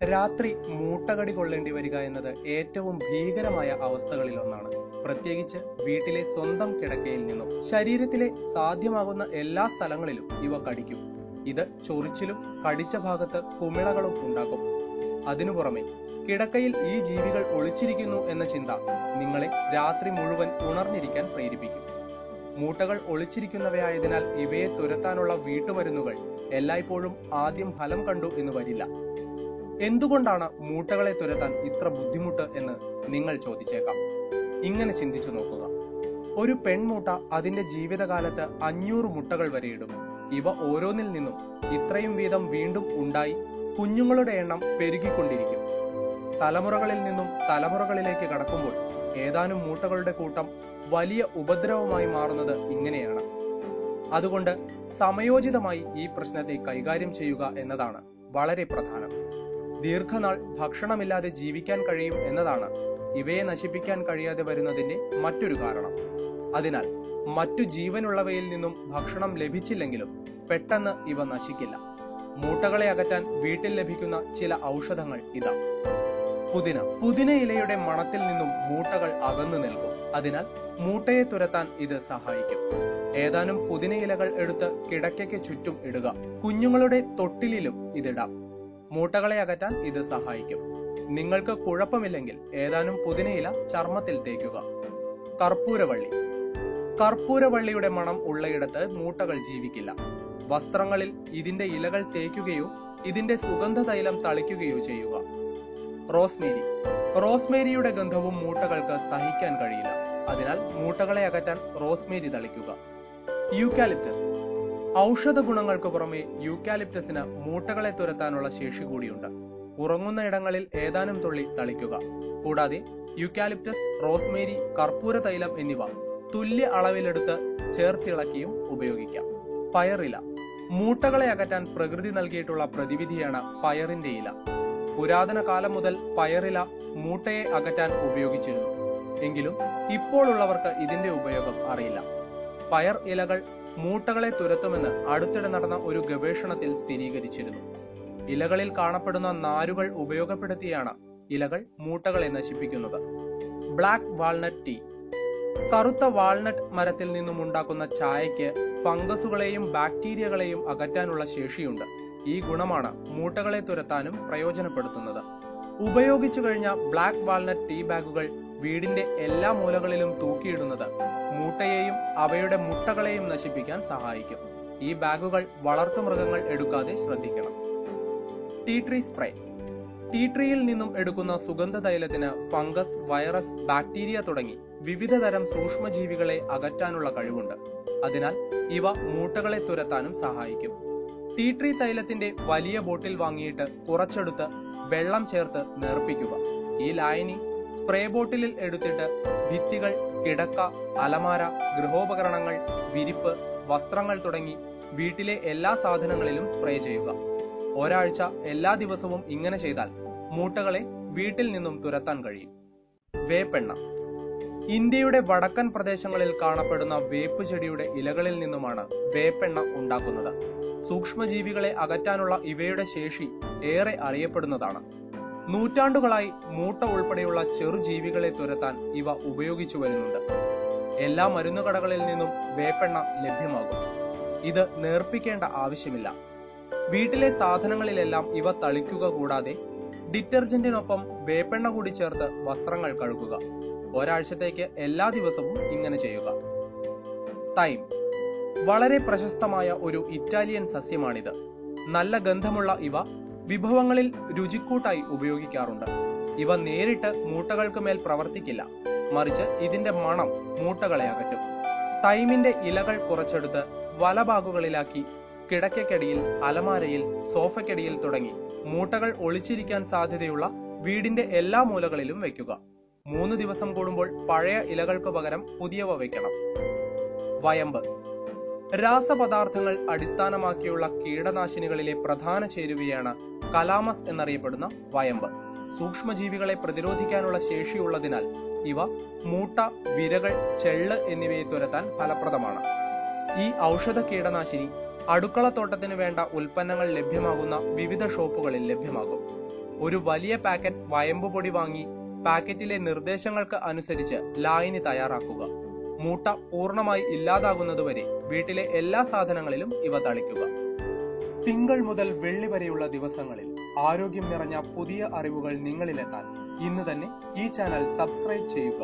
രാത്രി മൂട്ടകടി കൊള്ളേണ്ടി വരിക എന്നത് ഏറ്റവും ഭീകരമായ അവസ്ഥകളിൽ ഒന്നാണ് പ്രത്യേകിച്ച് വീട്ടിലെ സ്വന്തം കിടക്കയിൽ നിന്നും ശരീരത്തിലെ സാധ്യമാകുന്ന എല്ലാ സ്ഥലങ്ങളിലും ഇവ കടിക്കും. ഇത് ചൊറിച്ചിലും കടിച്ച ഭാഗത്ത് കുമിളകളും ഉണ്ടാക്കും. അതിനു പുറമെ കിടക്കയിൽ ഈ ജീവികൾ ഒളിച്ചിരിക്കുന്നു എന്ന ചിന്ത നിങ്ങളെ രാത്രി മുഴുവൻ ഉണർന്നിരിക്കാൻ പ്രേരിപ്പിക്കും. മൂട്ടകൾ ഒളിച്ചിരിക്കുന്നവയായതിനാൽ ഇവയെ തുരത്താനുള്ള വീട്ടുമരുന്നുകൾ എല്ലായ്പ്പോഴും ആദ്യം ഫലം കണ്ടു എന്ന് വരില്ല. എന്തുകൊണ്ടാണ് മൂട്ടകളെ തുരത്താൻ ഇത്ര ബുദ്ധിമുട്ട് എന്ന് നിങ്ങൾ ചോദിച്ചേക്കാം. ഇങ്ങനെ ചിന്തിച്ചു നോക്കുക. ഒരു പെൺമൂട്ട അതിന്റെ ജീവിതകാലത്ത് അഞ്ഞൂറ് മുട്ടകൾ വരെ ഇടും. ഇവ ഓരോന്നിൽ നിന്നും ഇത്രയും വീതം വീണ്ടും ഉണ്ടായി കുഞ്ഞുങ്ങളുടെ എണ്ണം പെരുകിക്കൊണ്ടിരിക്കും. തലമുറകളിൽ നിന്നും തലമുറകളിലേക്ക് കടക്കുമ്പോൾ ഏതാനും മൂട്ടകളുടെ കൂട്ടം വലിയ ഉപദ്രവമായി മാറുന്നത് ഇങ്ങനെയാണ്. അതുകൊണ്ട് സമയോചിതമായി ഈ പ്രശ്നത്തെ കൈകാര്യം ചെയ്യുക എന്നതാണ് വളരെ പ്രധാനം. ദീർഘനാൾ ഭക്ഷണമില്ലാതെ ജീവിക്കാൻ കഴിയും എന്നതാണ്. ഇവയെ നശിപ്പിക്കാൻ കഴിയാതെ വരുന്നതിന്റെ മറ്റൊരു കാരണം. അതിനാൽ മറ്റു ജീവനുള്ളവയിൽ നിന്നും ഭക്ഷണം ലഭിച്ചില്ലെങ്കിലും പെട്ടെന്ന് ഇവ നശിക്കില്ല. മൂട്ടകളെ അകറ്റാൻ വീട്ടിൽ ലഭിക്കുന്ന ചില ഔഷധങ്ങൾ ഇതാ. പുതിന. പുതിന ഇലയുടെ മണത്തിൽ നിന്നും മൂട്ടകൾ അകന്നു നിൽക്കും. അതിനാൽ മൂട്ടയെ തുരത്താൻ ഇത് സഹായിക്കും. ഏതാനും പുതിന ഇലകൾ എടുത്ത് കിടക്കയ്ക്ക് ചുറ്റും ഇടുക. കുഞ്ഞുങ്ങളുടെ തൊട്ടിലിലും ഇതിടാം മൂട്ടകളെ അകറ്റാൻ ഇത് സഹായിക്കും. നിങ്ങൾക്ക് കുഴപ്പമില്ലെങ്കിൽ ഏതാനും പുതിനയില ചർമ്മത്തിൽ തേക്കുക. കർപ്പൂരവള്ളി. കർപ്പൂരവള്ളിയുടെ മണം ഉള്ളയിടത്ത് മൂട്ടകൾ ജീവിക്കില്ല. വസ്ത്രങ്ങളിൽ ഇതിന്റെ ഇലകൾ തേക്കുകയോ ഇതിന്റെ സുഗന്ധ തൈലം തളിക്കുകയോ ചെയ്യുക. റോസ്മേരി. റോസ്മേരിയുടെ ഗന്ധവും മൂട്ടകൾക്ക് സഹിക്കാൻ കഴിയില്ല. അതിനാൽ മൂട്ടകളെ അകറ്റാൻ റോസ്മേരി തളിക്കുക. യൂക്കാലിപ്റ്റസ്. ഔഷധ ഗുണങ്ങൾക്ക് പുറമെ യൂക്കാലിപ്റ്റസിന് മൂട്ടകളെ തുരത്താനുള്ള ശേഷി കൂടിയുണ്ട്. ഉറങ്ങുന്ന ഇടങ്ങളിൽ ഏതാനും തുള്ളി തളിക്കുക. കൂടാതെ യൂക്കാലിപ്റ്റസ് റോസ്മേരി കർപ്പൂര തൈലം എന്നിവ തുല്യ അളവിലെടുത്ത് ചേർത്തിളക്കിയും ഉപയോഗിക്കാം. പയറില. മൂട്ടകളെ അകറ്റാൻ പ്രകൃതി നൽകിയിട്ടുള്ള പ്രതിവിധിയാണ് പയറിന്റെ ഇല. പുരാതന കാലം മുതൽ പയറില മൂട്ടയെ അകറ്റാൻ ഉപയോഗിച്ചിരുന്നു. എങ്കിലും ഇപ്പോഴുള്ളവർക്ക് ഇതിന്റെ ഉപയോഗം അറിയില്ല. പയർ ഇലകൾ മൂട്ടകളെ തുരത്തുമെന്ന് അടുത്തിടെ നടന്ന ഒരു ഗവേഷണത്തിൽ സ്ഥിരീകരിച്ചിരുന്നു. ഇലകളിൽ കാണപ്പെടുന്ന നാരുകൾ ഉപയോഗപ്പെടുത്തിയാണ് ഇലകൾ മൂട്ടകളെ നശിപ്പിക്കുന്നത്. Black walnut tea. കറുത്ത വാൾനട്ട് മരത്തിൽ നിന്നും ഉണ്ടാക്കുന്ന ചായയ്ക്ക് ഫംഗസുകളെയും ബാക്ടീരിയകളെയും അകറ്റാനുള്ള ശേഷിയുണ്ട്. ഈ ഗുണമാണ് മൂട്ടകളെ തുരത്താനും പ്രയോജനപ്പെടുത്തുന്നത്. ഉപയോഗിച്ചു കഴിഞ്ഞ ബ്ലാക്ക് വാൾനട്ട് ടീ ബാഗുകൾ വീടിന്റെ എല്ലാ മൂലകളിലും തൂക്കിയിടുന്നത് മൂട്ടയെയും അവയുടെ മുട്ടകളെയും നശിപ്പിക്കാൻ സഹായിക്കും. ഈ ബാഗുകൾ വളർത്തുമൃഗങ്ങൾ എടുക്കാതെ ശ്രദ്ധിക്കണം. Tea tree spray. ടീ ട്രീയിൽ നിന്നും എടുക്കുന്ന സുഗന്ധ തൈലത്തിന് ഫംഗസ് വൈറസ് ബാക്ടീരിയ തുടങ്ങി വിവിധ തരം സൂക്ഷ്മജീവികളെ അകറ്റാനുള്ള കഴിവുണ്ട്. അതിനാൽ ഇവ മൂട്ടകളെ തുരത്താനും സഹായിക്കും. ടീ ട്രീ തൈലത്തിന്റെ വലിയ ബോട്ടിൽ വാങ്ങിയിട്ട് കുറച്ചെടുത്ത് വെള്ളം ചേർത്ത് നേർപ്പിക്കുക. ഈ ലായനി സ്പ്രേ ബോട്ടിലിൽ എടുത്തിട്ട് ഭിത്തികൾ കിടക്ക അലമാര ഗൃഹോപകരണങ്ങൾ വിരിപ്പ് വസ്ത്രങ്ങൾ തുടങ്ങി വീട്ടിലെ എല്ലാ സാധനങ്ങളിലും സ്പ്രേ ചെയ്യുക. ഒരാഴ്ച എല്ലാ ദിവസവും ഇങ്ങനെ ചെയ്താൽ മൂട്ടകളെ വീട്ടിൽ നിന്നും തുരത്താൻ കഴിയും. വേപ്പെണ്ണ. ഇന്ത്യയുടെ വടക്കൻ പ്രദേശങ്ങളിൽ കാണപ്പെടുന്ന വേപ്പ് ചെടിയുടെ ഇലകളിൽ നിന്നുമാണ് വേപ്പെണ്ണ ഉണ്ടാക്കുന്നത്. സൂക്ഷ്മജീവികളെ അകറ്റാനുള്ള ഇവയുടെ ശേഷി ഏറെ അറിയപ്പെടുന്നതാണ്. നൂറ്റാണ്ടുകളായി മൂട്ട ഉൾപ്പെടെയുള്ള ചെറുജീവികളെ തുരത്താൻ ഇവ ഉപയോഗിച്ചു വരുന്നുണ്ട്. എല്ലാ മരുന്നുകടകളിൽ നിന്നും വേപ്പെണ്ണ ലഭ്യമാകും. ഇത് നേർപ്പിക്കേണ്ട ആവശ്യമില്ല. വീട്ടിലെ സാധനങ്ങളിലെല്ലാം ഇവ തളിക്കുക കൂടാതെ ഡിറ്റർജന്റിനൊപ്പം വേപ്പെണ്ണ കൂടി ചേർത്ത് വസ്ത്രങ്ങൾ കഴുകുക. ഒരാഴ്ചത്തേക്ക് എല്ലാ ദിവസവും ഇങ്ങനെ ചെയ്യുക. തൈം വളരെ പ്രശസ്തമായ ഒരു ഇറ്റാലിയൻ സസ്യമാണിത്. നല്ല ഗന്ധമുള്ള ഇവ വിഭവങ്ങളിൽ രുചിക്കൂട്ടായി ഉപയോഗിക്കാറുണ്ട്. ഇവ നേരിട്ട് മൂട്ടകൾക്ക് മേൽ പ്രവർത്തിക്കില്ല. മറിച്ച് ഇതിന്റെ മണം മൂട്ടകളെ അകറ്റും. തൈമിന്റെ ഇലകൾ കുറച്ചെടുത്ത് വലഭാഗുകളിലാക്കി കിടക്കക്കടിയിൽ അലമാരയിൽ സോഫക്കടിയിൽ തുടങ്ങി മൂട്ടകൾ ഒളിച്ചിരിക്കാൻ സാധ്യതയുള്ള വീടിന്റെ എല്ലാ മൂലകളിലും വെക്കുക. മൂന്ന് ദിവസം കൂടുമ്പോൾ പഴയ ഇലകൾക്ക് പകരം പുതിയവ വെക്കണം. വയമ്പ്. രാസപദാർത്ഥങ്ങൾ അടിസ്ഥാനമാക്കിയുള്ള കീടനാശിനികളിലെ പ്രധാന ചേരുവയാണ് കലാമസ് എന്നറിയപ്പെടുന്ന വയമ്പ്. സൂക്ഷ്മജീവികളെ പ്രതിരോധിക്കാനുള്ള ശേഷിയുള്ളതിനാൽ ഇവ മൂട്ട വിരകൾ ചെള്ള് എന്നിവയെ തുരത്താൻ ഫലപ്രദമാണ്. ഈ ഔഷധ കീടനാശിനി അടുക്കളത്തോട്ടത്തിന് വേണ്ട ഉൽപ്പന്നങ്ങൾ ലഭ്യമാകുന്ന വിവിധ ഷോപ്പുകളിൽ ലഭ്യമാകും. ഒരു വലിയ പാക്കറ്റ് വയമ്പ് പൊടി വാങ്ങി പാക്കറ്റിലെ നിർദ്ദേശങ്ങൾക്ക് അനുസരിച്ച് ലായനി തയ്യാറാക്കുക. മൂട്ട പൂർണമായി ഇല്ലാതാകുന്നതുവരെ വീട്ടിലെ എല്ലാ സാധനങ്ങളിലും ഇവ തളിക്കുക. തിങ്കൾ മുതൽ വെള്ളി വരെയുള്ള ദിവസങ്ങളിൽ ആരോഗ്യം നിറഞ്ഞ പുതിയ അറിവുകൾ നിങ്ങളിലെത്താൻ ഇന്ന് തന്നെ ഈ ചാനൽ സബ്സ്ക്രൈബ് ചെയ്യുക.